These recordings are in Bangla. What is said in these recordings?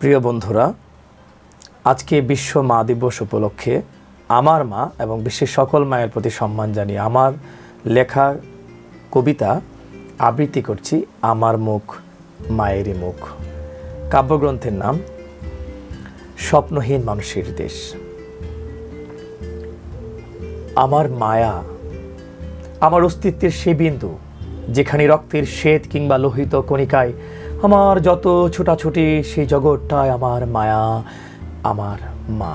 প্রিয় বন্ধুরা, আজকে বিশ্ব মা দিবস উপলক্ষে আমার মা এবং বিশ্বের সকল মায়ের প্রতি সম্মান জানিয়ে আমার লেখা কবিতা আবৃত্তি করছি আমার মুখ, মায়েরই মুখ। কাব্যগ্রন্থের নাম, স্বপ্নহীন মানুষের দেশ। আমার মায়া, আমার অস্তিত্বের সে বিন্দু যেখানে রক্তের শ্বেত কিংবা লোহিত কণিকায় আমার যত ছোটাছুটি, সেই জগৎটায় আমার মায়া, আমার মা।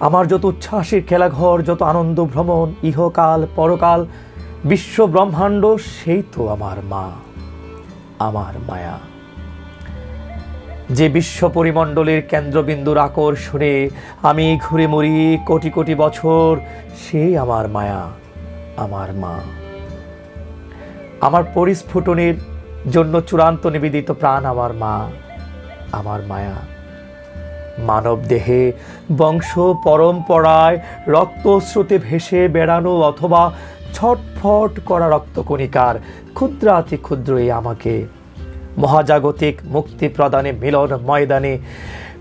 আমার যত উচ্ছ্বাসের খেলাঘর, যত আনন্দ ভ্রমণ, ইহকাল, পরকাল, বিশ্ব ব্রহ্মাণ্ড, সেই তো আমার মা, আমার মায়া। যে বিশ্ব পরিমণ্ডলের কেন্দ্রবিন্দুর আকর্ষণে আমি ঘুরে মরি কোটি কোটি বছর সেই আমার মায়া, আমার মা। আমার পরিস্ফুটনের জন্য চূড়ান্ত নিবেদিত প্রাণ আমার মা, আমার মায়া। মানব দেহে বংশ পরম্পরায় রক্তস্রোতে ভেসে বেড়ানো অথবা ছটফট করা রক্তকণিকার ক্ষুদ্রাতি ক্ষুদ্র এই আমাকে। মহাজাগতিক মুক্তি প্রদানে মিলন ময়দানে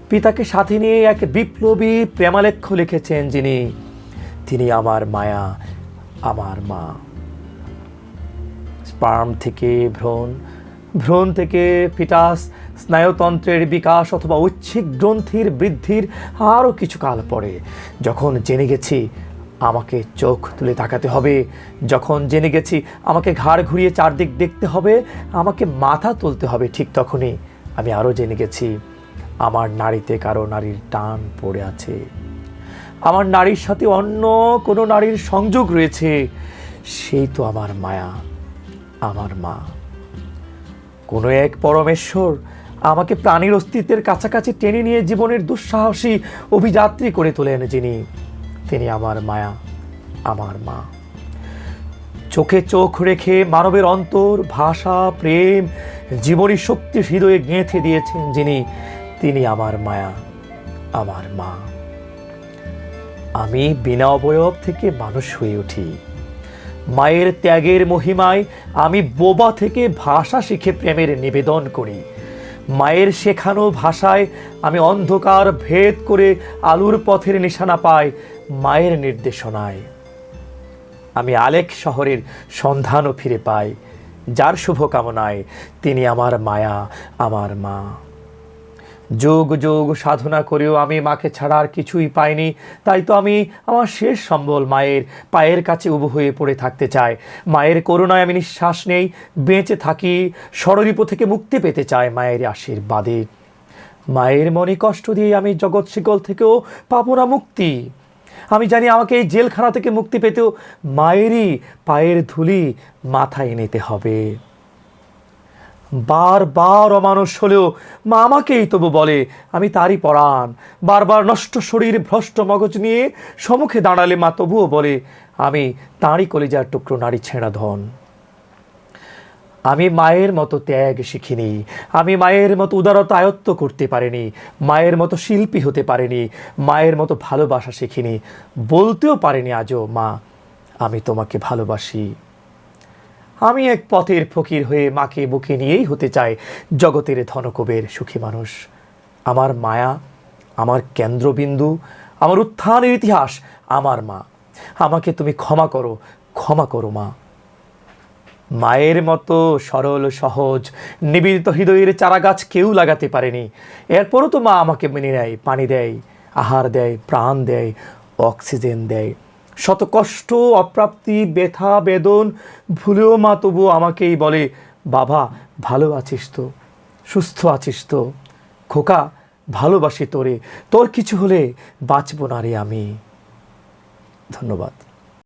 পিতাকে সাথে নিয়ে এক বিপ্লবী প্রেমালেখ্য লিখেছেন যিনি। তিনি আমার মায়া, আমার মা। স্পার্ম থেকে ভ্রূণ ভ্রূণ থেকে ফিটাস স্নায়ুতন্ত্রের বিকাশ অথবা ঐচ্ছিক গ্রন্থির বৃদ্ধির আরও কিছু কাল পরে। যখন জেনে গেছি, আমাকে চোখ তুলে তাকাতে হবে। যখন জেনে গেছি, আমাকে ঘাড় ঘুরিয়ে চারদিক দেখতে হবে, আমাকে মাথা তুলতে হবে, ঠিক তখনই আমি আরও জেনে গেছি, আমার নারীতে কারও নারীর টান পড়ে আছে। আমার নারীর সাথে অন্য কোনো নারীর সংযোগ রয়েছে। সেই তো আমার মায়া, আমার মা। কোনো এক পরমেশ্বর আমাকে প্রাণীর অস্তিত্বের কাছাকাছি টেনে নিয়ে জীবনের দুঃসাহসী অভিযাত্রী করে তোলেন যিনি। তিনি আমার মায়া, আমার মা। চোখে চোখ রেখে মানবের অন্তর, ভাষা, প্রেম, জীবনী শক্তি হৃদয়ে গেঁথে দিয়েছেন যিনি, তিনি আমার মায়া, আমার মা। আমি বিনা অবয়ব থেকে মানুষ হয়ে উঠি। মায়ের ত্যাগের মহিমায় আমি বোবা থেকে ভাষা শিখে প্রেমের নিবেদন করি। মায়ের শেখানো ভাষায় আমি অন্ধকার ভেদ করে আলুর পথের নিশানা পাই মায়ের নির্দেশনায়। আমি আলেক শহরের সন্ধানও ফিরে পাই। যার শুভকামনায় তিনি আমার মায়া, আমার মা। যোগ যোগ, সাধনা করেও আমি মাকে ছাড়া আর কিছুই পাইনি। তাই তো আমি আমার শেষ সম্বল মায়ের, পায়ের কাছে উবু হয়ে পড়ে থাকতে চাই। মায়ের করুণায় আমি নিঃশ্বাস নেই, বেঁচে থাকি ষড়রিপ থেকে মুক্তি পেতে চাই মায়ের আশীর্বাদে। মায়ের মনে কষ্ট দিয়ে আমি জগৎ শিকল থেকেও পাবো না মুক্তি। আমি জানি আমাকে এই জেলখানা থেকে মুক্তি পেতেও মায়েরই পায়ের ধুলি মাথায় নিতে হবে। বারবার অমানুষ হলেও মা আমাকেই তবু বলে, আমি তারই পরাণ। বারবার নষ্ট শরীর ভ্রষ্ট মগজ নিয়ে সম্মুখে দাঁড়ালে মা তবুও বলে, আমি তাঁরই কলিজার টুকরো নারী ছেঁড়া ধন। আমি মায়ের মতো ত্যাগ শিখিনি, আমি মায়ের মতো উদারতা আয়ত্ত করতে পারিনি, মায়ের মতো শিল্পী হতে পারিনি, মায়ের মতো ভালোবাসা শিখিনি। বলতেও পারিনি আজও, মা, আমি তোমাকে ভালোবাসি। আমি এক পথের ফকির হয়ে মাকে বুকে নিয়েই হতে চাই, জগতের ধনকবের সুখী মানুষ। আমার মায়া, আমার কেন্দ্রবিন্দু, আমার উত্থানের ইতিহাস, আমার মা। আমাকে তুমি ক্ষমা করো ক্ষমা করো মা। মায়ের মতো সরল, সহজ, নিবেদিত হৃদয়ের চারাগাছ কেউ লাগাতে পারেনি। এরপরও তো মা আমাকে মেনে নেয়, পানি দেয়, আহার দেয়, প্রাণ দেয়, অক্সিজেন দেয়। শত কষ্ট, অপ্রাপ্তি, ব্যথা, বেদন, ভুলেও মা তবু আমাকেই বলে, বাবা, ভালো আছিস তো, সুস্থ আছিস তো, খোকা, ভালোবাসি তোরে, তোর কিছু হলে বাঁচব না রে আমি। ধন্যবাদ।